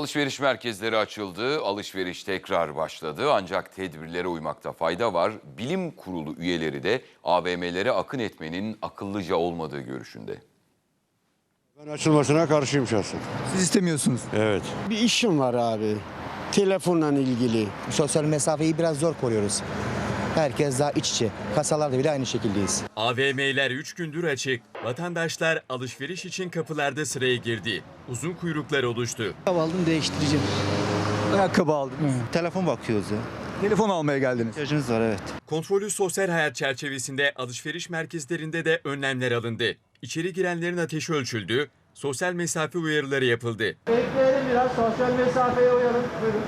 Alışveriş merkezleri açıldı, alışveriş tekrar başladı ancak tedbirlere uymakta fayda var. Bilim kurulu üyeleri de AVM'lere akın etmenin akıllıca olmadığı görüşünde. Ben açılmasına karşıyım şahsen. Siz istemiyorsunuz. Evet. Bir işim var abi. Telefonla ilgili. Sosyal mesafeyi biraz zor koruyoruz. Herkes daha iç içe. Kasalarda bile aynı şekildeyiz. AVM'ler 3 gündür açık. Vatandaşlar alışveriş için kapılarda sıraya girdi. Uzun kuyruklar oluştu. aldım değiştireceğim. Ayakkabı aldım. Telefon bakıyoruz ya. Telefon almaya geldiniz. İhtiyacınız var evet. Kontrollü sosyal hayat çerçevesinde alışveriş merkezlerinde de önlemler alındı. İçeri girenlerin ateşi ölçüldü, sosyal mesafe uyarıları yapıldı. Bekleyelim biraz sosyal mesafeye uyalım. Buyurun.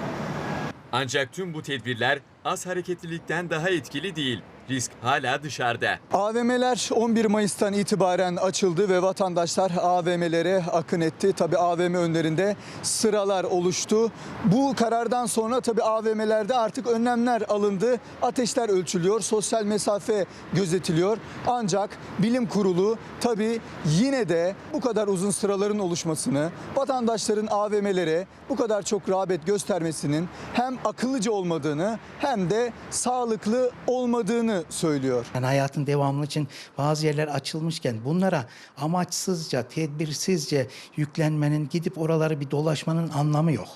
Ancak tüm bu tedbirler az hareketlilikten daha etkili değil. Risk hala dışarıda. AVM'ler 11 Mayıs'tan itibaren açıldı ve vatandaşlar AVM'lere akın etti. Tabii AVM önlerinde sıralar oluştu. Bu karardan sonra tabii AVM'lerde artık önlemler alındı. Ateşler ölçülüyor, sosyal mesafe gözetiliyor. Ancak bilim kurulu tabii yine de bu kadar uzun sıraların oluşmasını, vatandaşların AVM'lere bu kadar çok rağbet göstermesinin hem akıllıca olmadığını hem de sağlıklı olmadığını söylüyor. Yani hayatın devamlı için bazı yerler açılmışken bunlara amaçsızca, tedbirsizce yüklenmenin, gidip oraları bir dolaşmanın anlamı yok.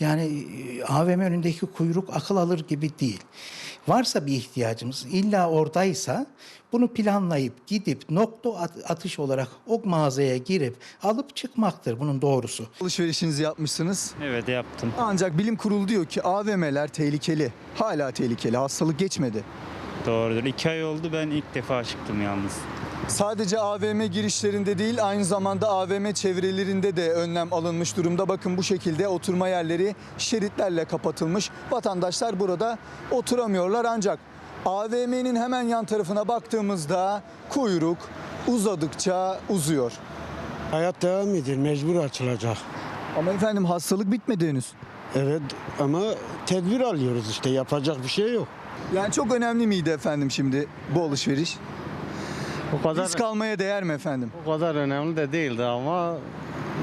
Yani e, AVM önündeki kuyruk akıl alır gibi değil. Varsa bir ihtiyacımız, illa oradaysa bunu planlayıp gidip nokta at- atış olarak o mağazaya girip alıp çıkmaktır bunun doğrusu. Alışverişinizi yapmışsınız. Evet yaptım. Ancak bilim kurulu diyor ki AVM'ler tehlikeli. Hala tehlikeli. Hastalık geçmedi. Doğrudur. İki ay oldu ben ilk defa çıktım yalnız. Sadece AVM girişlerinde değil aynı zamanda AVM çevrelerinde de önlem alınmış durumda. Bakın bu şekilde oturma yerleri şeritlerle kapatılmış. Vatandaşlar burada oturamıyorlar ancak AVM'nin hemen yan tarafına baktığımızda kuyruk uzadıkça uzuyor. Hayat devam ediyor. Mecbur açılacak. Ama efendim hastalık bitmedi henüz. Evet ama tedbir alıyoruz işte. Yapacak bir şey yok. Yani çok önemli miydi efendim şimdi bu alışveriş? O kadar Risk almaya değer mi efendim? o kadar önemli de değildi ama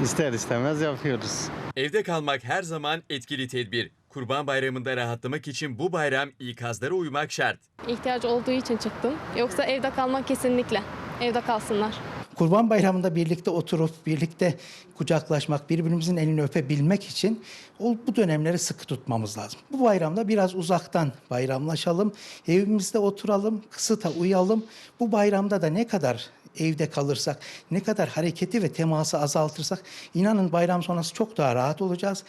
ister istemez yapıyoruz. Evde kalmak her zaman etkili tedbir. Kurban Bayramı'nda rahatlamak için bu bayram ikazlara uymak şart. İhtiyaç olduğu için çıktım. Yoksa evde kalmak kesinlikle. Evde kalsınlar. Kurban Bayramı'nda birlikte oturup birlikte kucaklaşmak, birbirimizin elini öpebilmek için o, bu dönemleri sıkı tutmamız lazım. Bu bayramda biraz uzaktan bayramlaşalım, evimizde oturalım, kısıta uyalım. Bu bayramda da ne kadar evde kalırsak, ne kadar hareketi ve teması azaltırsak inanın bayram sonrası çok daha rahat olacağız.